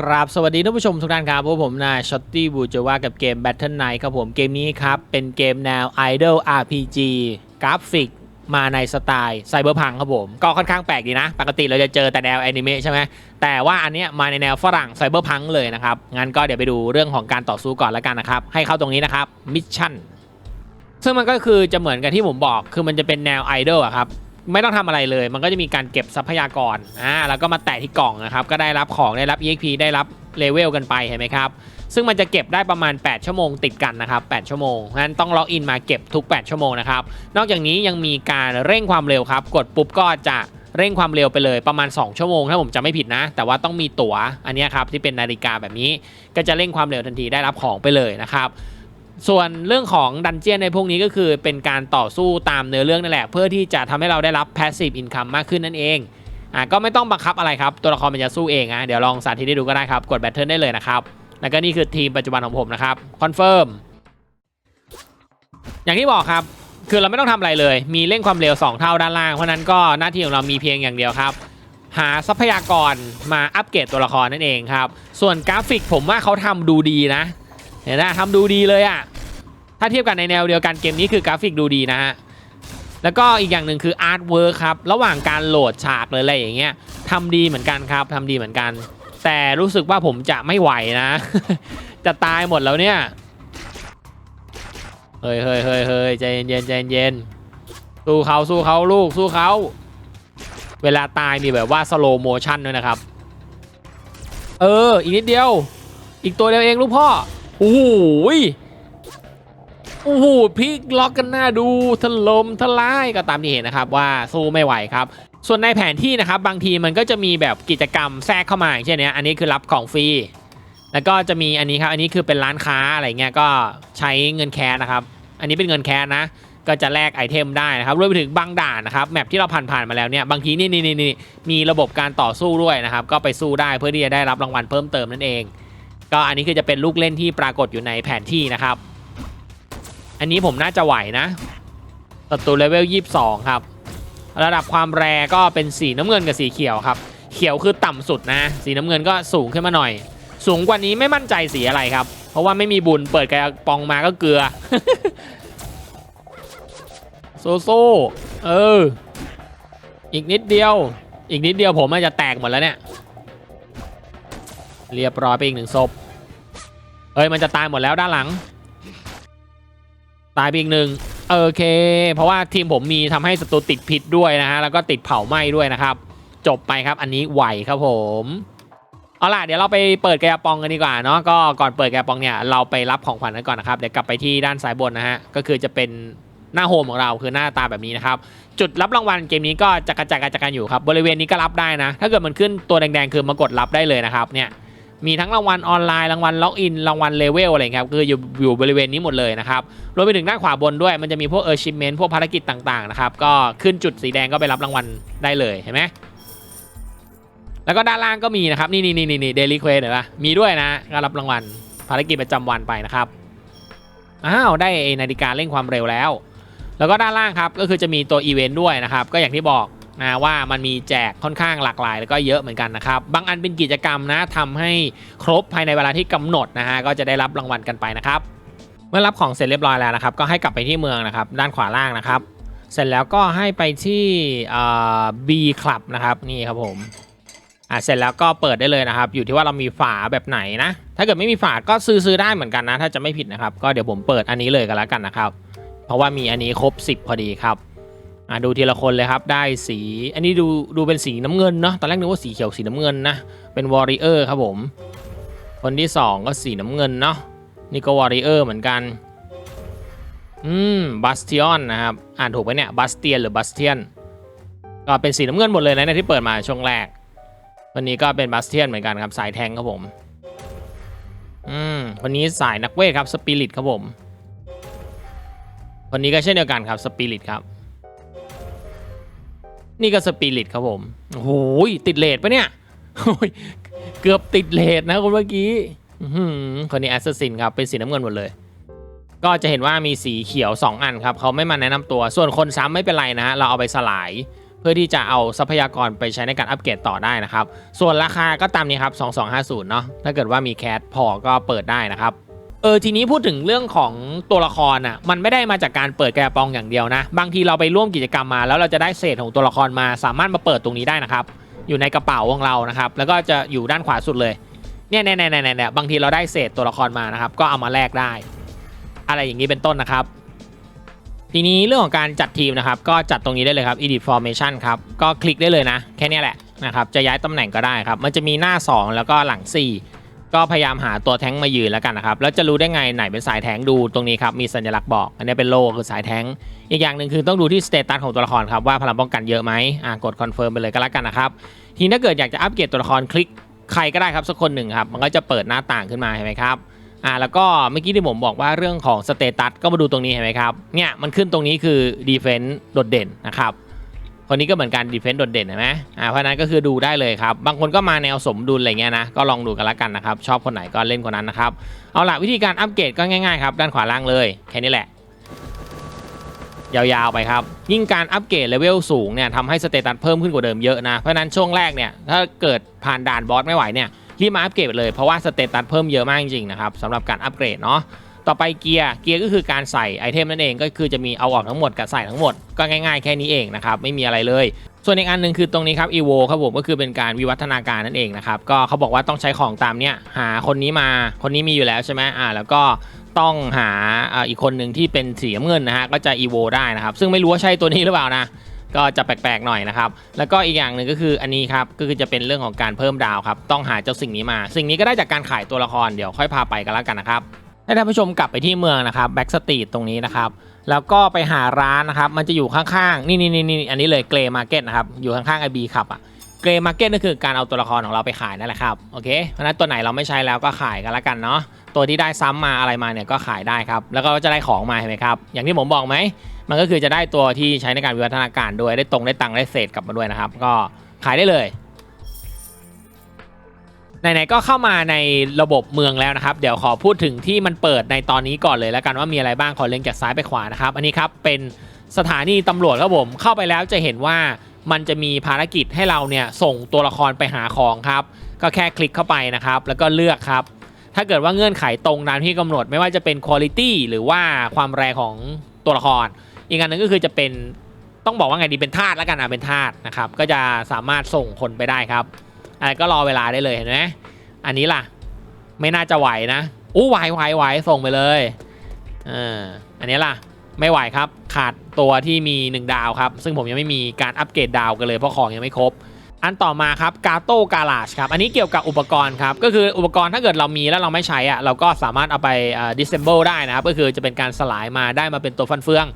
กราบสวัสดีท่านผู้ชมทุกท่านครับพวกผมนายช็อตตี้บูจว่ากับเกม Battle Night ครับผมเกมนี้ครับ เป็นเกมแนว Idol RPG กราฟิกมาในสไตล์ไซเบอร์พังครับผม ก็ค่อนข้างแปลกดีนะ ปกติเราจะเจอแต่แนวแอนิเมะใช่ไหมแต่ว่าอันเนี้ยมาในแนวฝรั่งไซเบอร์พังเลยนะครับ งั้นก็เดี๋ยวไปดูเรื่องของการต่อสู้ก่อนแล้วกันนะครับ ให้เข้าตรงนี้นะครับมิชชั่นซึ่งมันก็คือจะเหมือนกับที่ผมบอกคือมันจะเป็นแนวไอดอลอะครับ ไม่ต้องทำอะไรเลย มันก็จะมีการเก็บทรัพยากรอ่าแล้วก็มาแตะที่กล่องนะครับ ก็ได้รับของได้รับ EXP ได้รับเลเวลกันไปเห็นไหมครับ ซึ่งมันจะเก็บได้ประมาณ 8 ชั่วโมงติดกันนะครับ 8 ชั่วโมงงั้นต้องล็อกอินมาเก็บทุก 8 ชั่วโมงนะครับ นอกจากนี้ยังมีการเร่งความเร็วครับ กดปุ๊บก็จะเร่งความเร็วไปเลยประมาณ 2 ชั่วโมงถ้าผมจำไม่ผิดนะ แต่ว่าต้องมีตั๋วอันนี้ครับที่เป็นนาฬิกาแบบนี้ ก็จะเร่งความเร็วทันทีได้รับของไปเลยนะครับ ส่วนเรื่องของดันเจียนในพวกนี้ก็คือเป็นการต่อสู้ตามเนื้อเรื่องนั่นแหละ เพื่อที่จะทำให้เราได้รับ passive income มากขึ้นนั่นเองอะก็ไม่ต้องบังคับอะไรครับ ตัวละครมันจะสู้เองอะเดี๋ยวลองสาธิตให้ดูก็ได้ครับ กด battle ได้เลยนะครับ แล้วก็นี่คือทีมปัจจุบันของผมนะครับ confirm อย่างที่บอกครับ คือเราไม่ต้องทำอะไรเลย มีเร่งความเร็ว 2 เท่าด้านล่าง เพราะนั้นก็หน้าที่ของเรามีเพียงอย่างเดียวครับ หาทรัพยากรมาอัปเกรดตัวละครนั่นเองครับ ส่วนกราฟิกผมว่าเขาทำดูดีนะ เห็นไหมทำดูดีเลยอะถ้าเทียบกันในแนวเดียวกันเกมนี้คือกราฟิกดูดีนะฮะแล้วก็อีกอย่างหนึ่งคืออาร์ตเวิร์คครับระหว่างการโหลดฉากเลยอะไรอย่างเงี้ยทำดีเหมือนกันครับทำดีเหมือนกัน แต่รู้สึกว่าผมจะไม่ไหวนะ จะตายหมดแล้วเนี่ยเฮ้ยเฮ้ยเฮ้ยเฮ้ยใจเย็นใจเย็นสู้เขาสู้เขาลูกสู้เขาเวลาตายมีแบบว่าสโลโมชั่นด้วยนะครับ เออ อีกนิดเดียว อีกตัวเดียวเองลูกพ่อ โอ้โหยโอ้โหพลิกล็อกกันหน้าดูถล่มทลายก็ตามที่เห็นนะครับว่าสู้ไม่ไหวครับ ส่วนในแผนที่นะครับบางทีมันก็จะมีแบบกิจกรรมแทรกเข้ามาอย่างเช่นเนี้ยอันนี้คือรับของฟรีแล้วก็จะมีอันนี้ครับอันนี้คือเป็นร้านค้าอะไรเงี้ยก็ใช้เงินแคสนะครับ อันนี้เป็นเงินแคสนะ ก็จะแลกไอเทมได้นะครับรวมไปถึงบางด่านนะครับแมปที่เราผ่านผ่านมาแล้วเนี่ยบางทีนี่นี่นี่มีระบบการต่อสู้ด้วยนะครับ ก็ไปสู้ได้เพื่อที่จะได้รับรางวัลเพิ่มเติมนั่นเอง ก็อันนี้คือจะเป็นลูกเล่นที่ปรากฏอยู่ในแผนที่นะครับ อันนี้ผมน่าจะไหวนะศัตรูเลเวล 22 ครับ ระดับความแรงก็เป็นสีน้ำเงินกับสีเขียวครับ เขียวคือต่ำสุดนะ สีน้ำเงินก็สูงขึ้นมาหน่อย สูงกว่านี้ไม่มั่นใจสีอะไรครับ เพราะว่าไม่มีบุญเปิดกระปองมาก็เกลือ โซโซเออ อีกนิดเดียว อีกนิดเดียวผมอาจจะแตกหมดแล้วเนี่ย เรียบร้อยไปอีกหนึ่งศพเฮ้ยมันจะตายหมดแล้วด้านหลัง ตายไปอีกหนึ่งโอเค เพราะว่าทีมผมมีทำให้ศัตรูติดพิษด้วยนะฮะแล้วก็ติดเผาไหม้ด้วยนะครับ จบไปครับอันนี้ไหวครับผมเอาล่ะเดี๋ยวเราไปเปิดแกะปองกันดีกว่าเนาะก็ก่อนเปิดแกะปองเนี่ยเราไปรับของขวัญกันก่อนนะครับเดี๋ยวกลับไปที่ด้านซ้ายบนนะฮะก็คือจะเป็นหน้าโฮมของเราคือหน้าตาแบบนี้นะครับจุดรับรางวัลเกมนี้ก็จะกระจายกระจายกันอยู่ครับบริเวณนี้ก็รับได้นะ ถ้าเกิดมันขึ้นตัวแดงๆคือมากดรับได้เลยนะครับเนี่ย มีทั้งรางวัลออนไลน์รางวัลล็อกอินรางวัลเลเวลอะไรครับคืออยู่อยู่บริเวณนี้หมดเลยนะครับรวมไปถึงด้านขวาบนด้วยมันจะมีพวกเออร์ชิมเมนต์พวกภารกิจต่างๆนะครับก็ขึ้นจุดสีแดงก็ไปรับรางวัลได้เลยเห็นไหมแล้วก็ด้านล่างก็มีนะครับนี่นี่นี่นี่เดลิเควสเห็นปะมีด้วยนะก็รับรางวัลภารกิจประจำวันไปนะครับอ้าวได้นาฬิกาเร่งความเร็วแล้ว แล้วก็ด้านล่างครับก็คือจะมีตัวอีเวนต์ด้วยนะครับก็อย่างที่บอก นะว่ามันมีแจกค่อนข้างหลากหลาย แล้วก็เยอะเหมือนกันนะครับ บางอันเป็นกิจกรรมนะทำให้ครบภายในเวลาที่กำหนดนะฮะก็จะได้รับรางวัลกันไปนะครับ เมื่อรับของเสร็จเรียบร้อยแล้วนะครับ ก็ให้กลับไปที่เมืองนะครับ ด้านขวาล่างนะครับ เสร็จแล้วก็ให้ไปที่ B Club นะครับนี่ครับผมอะเสร็จแล้วก็เปิดได้เลยนะครับ อยู่ที่ว่าเรามีฝาแบบไหนนะ ถ้าเกิดไม่มีฝาก็ซื้อซื้อได้เหมือนกันนะ ถ้าจะไม่ผิดนะครับ ก็เดี๋ยวผมเปิดอันนี้เลยกันแล้วกันนะครับ เพราะว่ามีอันนี้ครบ 10 พอดีครับ อะดูทีละคนเลยครับได้สี อันนี้ดูดูเป็นสีน้ำเงินเนาะตอนแรกนึกว่าสีเขียวสีน้ำเงินนะเป็นวอริเออร์ครับผม คนที่ 2 ก็สีน้ำเงินเนาะนี่ก็วอริเออร์เหมือนกันอืมบัสเตียนนะครับอ่านถูกไหมเนี่ยบัสเตียนหรือบัสเตียนก็เป็นสีน้ำเงินหมดเลยนะเนี่ยที่เปิดมาช่วงแรกวันนี้ก็เป็นบัสเตียนเหมือนกันครับสายแทงครับผมอืมวันนี้สายนักเวทครับสปิริตครับผมวันนี้ก็เช่นเดียวกันครับสปิริตครับ นี่ก็สปิริตครับผมโอ้โหติดเลทปะเนี่ยโยเกือบติดเลทนะคนเมื่อกี้คนนี้แอสซัสซินครับ เป็นสีน้ำเงินหมดเลย ก็จะเห็นว่ามีสีเขียว 2 อันครับ เขาไม่มาแนะนำตัว ส่วนคนซ้ำไม่เป็นไรนะฮะ เราเอาไปสลาย เพื่อพื่อที่จะเอาทรัพยากรไปใช้ในการอัปเกรดต่อได้นะครับ ส่วนราคาก็ตามนี้ครับ 2250 เนาะถ้าเกิดว่ามีแคสพอก็เปิดได้นะครับ เออทีนี้พูดถึงเรื่องของตัวละครอะมันไม่ได้มาจากการเปิดกระปองอย่างเดียวนะ บางทีเราไปร่วมกิจกรรมมา แล้วเราจะได้เศษของตัวละครมาสามารถมาเปิดตรงนี้ได้นะครับ อยู่ในกระเป๋าของเรานะครับ แล้วก็จะอยู่ด้านขวาสุดเลยเนี่ยเนี่ยเนี่ยเนี่ยเนี่ยบางทีเราได้เศษตัวละครมานะครับ ก็เอามาแลกได้ อะไรอย่างนี้เป็นต้นนะครับ ทีนี้เรื่องของการจัดทีมนะครับ ก็จัดตรงนี้ได้เลยครับ edit formation ครับก็คลิกได้เลยนะ แค่นี้แหละนะครับจะย้ายตำแหน่งก็ได้ครับ มันจะมีหน้า 2 แล้วก็หลัง 4 ก็พยายามหาตัวแท้งมายืนแล้วกันนะครับ แล้วจะรู้ได้ไงไหนเป็นสายแท้งดูตรงนี้ครับ มีสัญลักษณ์บอก อันนี้เป็นโลคือสายแท้ง อีกอย่างหนึ่งคือต้องดูที่สเตตัสของตัวละครครับว่าพลังป้องกันเยอะไหมอ่ากดคอนเฟิร์มไปเลยก็แล้วกันนะครับ ทีนี้ถ้าเกิดอยากจะอัปเกรดตัวละครคลิกใครก็ได้ครับสักคนหนึ่งครับ มันก็จะเปิดหน้าต่างขึ้นมาเห็นไหมครับอ่าแล้วก็เมื่อกี้ที่ผมบอกว่าเรื่องของสเตตัสก็มาดูตรงนี้เห็นไหมครับเนี่ยมันขึ้นตรงนี้คือดีเฟน s ์โดดเด่นนะครับ คนนี้ก็เหมือนกันดีเฟน s ์โดดเด่นเห็นไหมอ่าเพราะนั้นก็คือดูได้เลยครับ บางคนก็มาแนวสมดุลอะไรเงี้ยนะ ก็ลองดูกันละกันนะครับ ชอบคนไหนก็เล่นคนนั้นนะครับ เอาละวิธีการอัปเกรดก็ง่ายๆครับ ด้านขวาล่างเลย แค่นี้แหละ ยาวๆไปครับ ยิ่งการอัปเกรดเลเวลสูงเนี่ยทำให้สเตตัสเพิ่มขึ้นกว่าเดิมเยอะนะ เพราะฉะนั้นช่วงแรกเนี่ย ถ้าเกิดผ่านด่านบอสไม่ไหวเนี่ยรีบมาอัปเกรดเลยเพราะว่าสเตตัสเพิ่มเยอะมากจริงๆนะครับสำหรับการอัปเกรดเนาะ ต่อไปเกียร์เกียร์ก็คือการใส่ไอเทมนั่นเองก็คือจะมีเอาออกทั้งหมดกับใส่ทั้งหมดก็ง่ายๆแค่นี้เองนะครับไม่มีอะไรเลย ส่วนอีกอันหนึ่งคือตรงนี้ครับ evo ครับผมก็คือเป็นการวิวัฒนาการนั่นเองนะครับก็เขาบอกว่าต้องใช้ของตามเนี้ยหาคนนี้มาคนนี้มีอยู่แล้วใช่ไหมอ่าแล้วก็ต้องหาอีกคนหนึ่งที่เป็นสีน้ำเงินนะฮะก็จะ evo ได้นะครับซึ่งไม่รู้ว่าใช่ตัวนี้หรือเปล่านะก็จะแปลกๆหน่อยนะครับ แล้วก็อีกอย่างหนึ่งก็คืออันนี้ครับ ก็คือจะเป็นเรื่องของการเพิ่มดาวครับ ต้องหาเจ้าสิ่งนี้มา สิ่งนี้ก็ได้จากการขายตัวละคร เดี๋ยวค่อยพาไปกันแล้วกันนะครับ ให้ท่านผู้ชมกลับไปที่เมืองนะครับแบ็กสตรีทตรงนี้นะครับ แล้วก็ไปหาร้านนะครับ มันจะอยู่ข้างๆ นี่นี่นี่นี่อันนี้เลยเกรมาร์เก็ตนะครับ อยู่ข้างๆไอบีขับอะเกรมาร์เก็ตก็คือการเอาตัวละครของเราไปขายนั่นแหละครับ โอเค เพราะฉะนั้นตัวไหนเราไม่ใช้แล้วก็ขายกันล้วกันเนาะ ตัวที่ได้ซ้ำมาอะไรมาเนี่ยก็ขายได้ครับ แล้วก็จะได้ของมาเห็นไหมครับ อย่างที่ผมบอกไหม มันก็คือจะได้ตัวที่ใช้ในการวิวัฒนาการด้วย ได้ตรงได้ตังได้เศษกลับมาด้วยนะครับ ก็ขายได้เลย ไหนๆก็เข้ามาในระบบเมืองแล้วนะครับ เดี๋ยวขอพูดถึงที่มันเปิดในตอนนี้ก่อนเลยแล้วกันว่ามีอะไรบ้างขอเล็งจากซ้ายไปขวานะครับ อันนี้ครับเป็นสถานีตำรวจครับผมเข้าไปแล้วจะเห็นว่ามันจะมีภารกิจให้เราเนี่ยส่งตัวละครไปหาของครับ ก็แค่คลิกเข้าไปนะครับ แล้วก็เลือกครับ ถ้าเกิดว่าเงื่อนไขตรงตามที่กำหนดไม่ว่าจะเป็น Quality หรือว่าความแรงของตัวละคร อีกอันหนึงก็คือจะเป็นต้องบอกว่าไงดีเป็นทาสแล้วกันอะเป็นทาสนะครับ ก็จะสามารถส่งคนไปได้ครับ อะไรก็รอเวลาได้เลยเห็นไหมอันนี้ล่ะ ไม่น่าจะไหวนะอู้ไหวไหวไหวส่งไปเลยเอออันนี้ล่ะ ไม่ไหวครับ ขาดตัวที่มี 1 ดาวครับ ซึ่งผมยังไม่มีการอัปเกรดดาวกันเลยเพราะของยังไม่ครบ อันต่อมาครับกาโต้กาลาชครับ อันนี้เกี่ยวกับอุปกรณ์ครับ ก็คืออุปกรณ์ถ้าเกิดเรามีแล้วเราไม่ใช้อะเราก็สามารถเอาไปดิสเซมเบิลได้นะครับ ก็คือจะเป็นการสลายมาได้มาเป็นตัวฟันเฟือง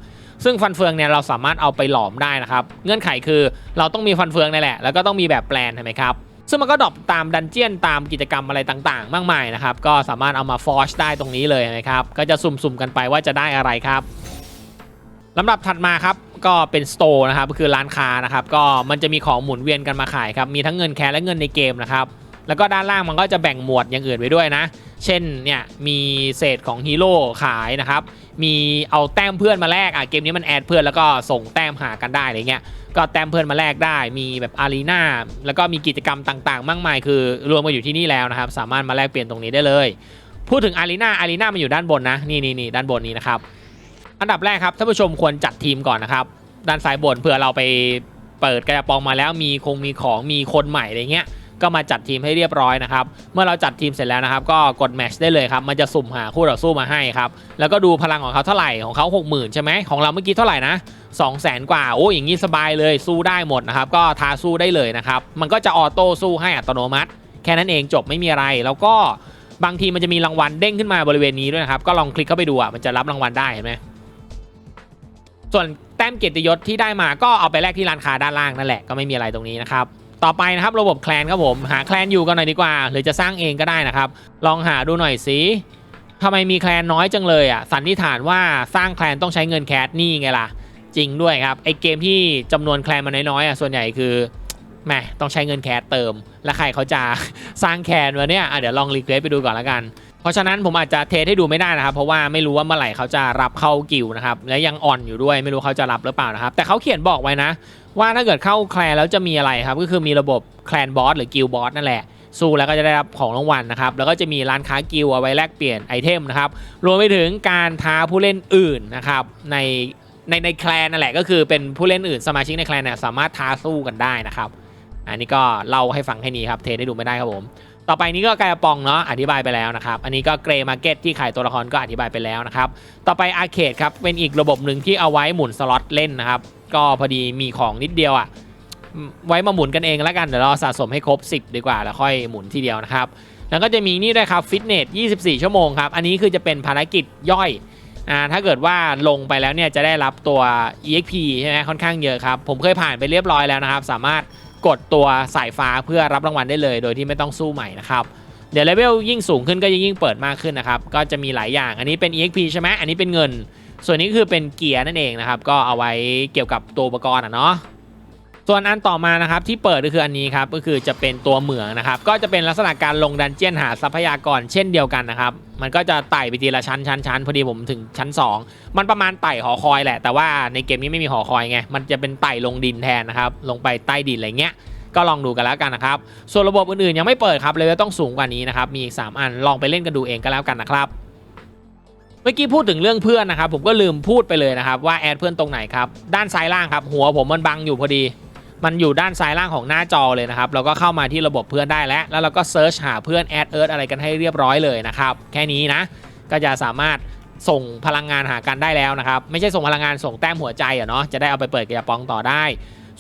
ซึ่งฟันเฟืองเนี่ยเราสามารถเอาไปหลอมได้นะครับ เงื่อนไขคือเราต้องมีฟันเฟืองนี่แหละ แล้วก็ต้องมีแบบแปลนเห็นไหมครับ ซึ่งมันก็ดรอปตามดันเจียนตามกิจกรรมอะไรต่างๆ มากมายนะครับ ก็สามารถเอามาฟอร์ชได้ตรงนี้เลยนะครับ ก็จะสุ่มๆกันไปว่าจะได้อะไรครับลำดับถัดมาครับก็เป็นสโตร์นะครับก็คือร้านค้านะครับ ก็มันจะมีของหมุนเวียนกันมาขายครับ มีทั้งเงินแคร์และเงินในเกมนะครับ แล้วก็ด้านล่างมันก็จะแบ่งหมวดอย่างอื่นไว้ด้วยนะ เช่นเนี่ยมีเศษของฮีโร่ขายนะครับ มีเอาแต้มเพื่อนมาแลกอะเกมนี้มันแอดเพื่อนแล้วก็ส่งแต้มหากันได้อะไรเงี้ยก็แต้มเพื่อนมาแลกได้มีแบบอารีนาแล้วก็มีกิจกรรมต่างๆ มากมาย คือรวมมาอยู่ที่นี่แล้วนะครับ สามารถมาแลกเปลี่ยนตรงนี้ได้เลย พูดถึงอารีนาอารีนามันอยู่ด้านบนนะนี่นี่นี่ด้านบนนี้นะครับอันดับแรกครับท่านผู้ชมควรจัดทีมก่อนนะครับด้านซ้ายบนเผื่อเราไปเปิดกระปองมาแล้วมีคงมีของมีคนใหม่อะไรเงี้ย ก็มาจัดทีมให้เรียบร้อยนะครับ เมื่อเราจัดทีมเสร็จแล้วนะครับ ก็กดแมชได้เลยครับ มันจะสุ่มหาคู่ต่อสู้มาให้ครับ แล้วก็ดูพลังของเขาเท่าไหร่ ของเขา 60,000 ใช่ไหม ของเราเมื่อกี้เท่าไหร่นะ2 0 0 0 0 0กว่า โอ้อย่างนี้สบายเลย สู้ได้หมดนะครับ ก็ท้าสู้ได้เลยนะครับ มันก็จะออโต้สู้ให้อัตโนมัติ แค่นั้นเองจบไม่มีอะไร แล้วก็บางทีมันจะมีรางวัลเด้งขึ้นมาบริเวณนี้ด้วยนะครับ ก็ลองคลิกเข้าไปดูอะ มันจะรับรางวัลได้เห็นไหมส่วนแต้มเกียรติยศที่ได้มาก็เอาไปแลกที่ร้านค้าด้านล่างนั่นแหละ ก็ไม่มีอะไรตรงนี้นะครับ ต่อไปนะครับระบบแคลนครับผมหาแคลนอยู่กันหน่อยดีกว่า หรือจะสร้างเองก็ได้นะครับ ลองหาดูหน่อยสิทำไมมีแคลนน้อยจังเลยอะสันนิษฐานว่าสร้างแคลนต้องใช้เงินแคสนี่ไงล่ะ จริงด้วยครับไอเกมที่จำนวนแคลนมันน้อยๆอะส่วนใหญ่คือแหมต้องใช้เงินแคสเติม แล้วใครเขาจะสร้างแคลนวะเนี่ยเดี๋ยวลองรีเควสไปดูก่อนละกัน เพราะฉะนั้นผมอาจจะเทสให้ดูไม่ได้นะครับ เพราะว่าไม่รู้ว่าเมื่อไหร่เขาจะรับเข้ากิลด์นะครับและยังอ่อนอยู่ด้วยไม่รู้เขาจะรับหรือเปล่านะครับ แต่เขาเขียนบอกไว้นะ ว่าถ้าเกิดเข้าแคลนแล้วจะมีอะไรครับ ก็คือมีระบบแคลนบอสหรือกิลบอสนั่นแหละสู้แล้วก็จะได้รับของรางวัลนะครับ แล้วก็จะมีร้านค้ากิลเอาไว้แลกเปลี่ยนไอเทมนะครับ รวมไปถึงการท้าผู้เล่นอื่นนะครับในในในแคลนนั่นแหละก็คือเป็นผู้เล่นอื่นสมาชิกในแคลนเนี่ยสามารถท้าสู้กันได้นะครับ อันนี้ก็เล่าให้ฟังแค่นี้ครับเทสให้ดูไม่ได้ครับผม ต่อไปนี้ก็กายปองเนาะอธิบายไปแล้วนะครับ อันนี้ก็เกรมาร์เก็ตที่ขายตัวละครก็อธิบายไปแล้วนะครับ ต่อไปอาร์เคดครับ เป็นอีกระบบหนึ่งที่เอาไว้หมุนสล็อตเล่นนะครับ ก็พอดีมีของนิดเดียวอะ่ะไว้มาหมุนกันเองแล้วกัน เดี๋ยวเราสะสมให้ครบ 10 ดีกว่า แล้วค่อยหมุนทีเดียวนะครับ แล้วก็จะมีนี่ด้วยครับฟิตเนส 24 ชั่วโมงครับ อันนี้คือจะเป็นภารกิจย่อยอ่าถ้าเกิดว่าลงไปแล้วเนี่ยจะได้รับตัว EXP ใช่ไหมค่อนข้างเยอะครับ ผมเคยผ่านไปเรียบร้อยแล้วนะครับ สามารถ กดตัวสายฟ้าเพื่อรับรางวัลได้เลย โดยที่ไม่ต้องสู้ใหม่นะครับเดี๋ยวเลเวลยิ่งสูงขึ้นก็ยิ่งเปิดมากขึ้นนะครับก็จะมีหลายอย่างอันนี้เป็น EXP ใช่ไหมอันนี้เป็นเงิน ส่วนนี้คือเป็นเกียร์นั่นเองนะครับก็เอาไว้เกี่ยวกับตัวอุปกรณ์อะเนาะ ส่วนอันต่อมานะครับที่เปิดก็คืออันนี้ครับก็คือจะเป็นตัวเหมืองนะครับก็จะเป็นลักษณะการลงดันเจียนหาทรัพยากรเช่นเดียวกันนะครับมันก็จะไต่ไปทีละชั้นชั้นชั้นพอดีผมถึงชั้น 2 มันประมาณไต่หอคอยแหละ แต่ว่าในเกมนี้ไม่มีหอคอยไงมันจะเป็นไต่ลงดินแทนนะครับลงไปใต้ดินอะไรเงี้ยก็ลองดูกันแล้วกันนะครับ ส่วนระบบอื่นๆ ยังไม่เปิดครับเลยต้องสูงกว่านี้นะครับ มีอีก 3 อัน ลองไปเล่นกันดูเองก็แล้วกันนะครับ เมื่อกี้พูดถึงเรื่องเพื่อนนะครับ ผมก็ลืมพูดไปเลยนะครับ ว่าแอดเพื่อนตรงไหนครับ ด้านซ้ายล่างครับ หัวผมมันบังอยู่พอดี มันอยู่ด้านซ้ายล่างของหน้าจอเลยนะครับเราก็เข้ามาที่ระบบเพื่อนได้แล้ว แล้วเราก็เซิร์ชหาเพื่อนแอดเอิร์ธอะไรกันให้เรียบร้อยเลยนะครับ แค่นี้นะ ก็จะสามารถส่งพลังงานหากันได้แล้วนะครับ ไม่ใช่ส่งพลังงานส่งแต้มหัวใจอะเนาะจะได้เอาไปเปิดกระป๋องต่อได้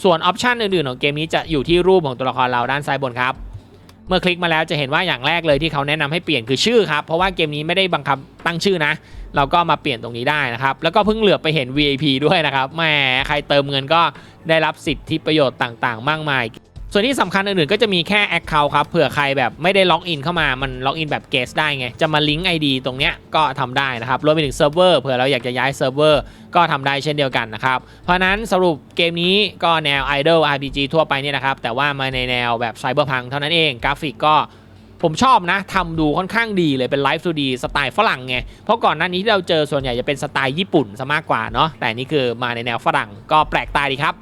ส่วนออปชันอื่นๆของเกมนี้จะอยู่ที่รูปของตัวละครเราด้านซ้ายบนครับเมื่อคลิกมาแล้วจะเห็นว่าอย่างแรกเลยที่เขาแนะนำให้เปลี่ยนคือชื่อครับเพราะว่าเกมนี้ไม่ได้บังคับตั้งชื่อนะ เราก็มาเปลี่ยนตรงนี้ได้นะครับ แล้วก็เพิ่งเหลือไปเห็น VIP ด้วยนะครับแหมใครเติมเงินก็ได้รับสิทธิประโยชน์ต่างๆ มากมาย ส่วนที่สำคัญอื่นๆ ก็จะมีแค่ Account ครับเผื่อใครแบบไม่ได้ล็อกอินเข้ามามันล็อกอินแบบเกสได้ไง จะมาลิงก์ ID ตรงเนี้ยก็ทำได้นะครับรวมไปถึงเซิร์ฟเวอร์เผื่อเราอยากจะย้ายเซิร์ฟเวอร์ก็ทำได้เช่นเดียวกันนะครับ เพราะฉะนั้นสรุปเกมนี้ก็แนว Idol RPG ทั่วไปเนี่ยนะครับแต่ว่ามาในแนวแบบไซเบอร์พังเท่านั้นเองกราฟิกก็ ผมชอบนะทำดูค่อนข้างดีเลยเป็นไลฟ์ดูดีสไตล์ฝรั่งไง เพราะก่อนหน้านี้ที่เราเจอส่วนใหญ่จะเป็นสไตล์ญี่ปุ่นซะมากกว่าเนาะแต่นี่คือมาในแนวฝรั่งก็แปลกตาดีครับ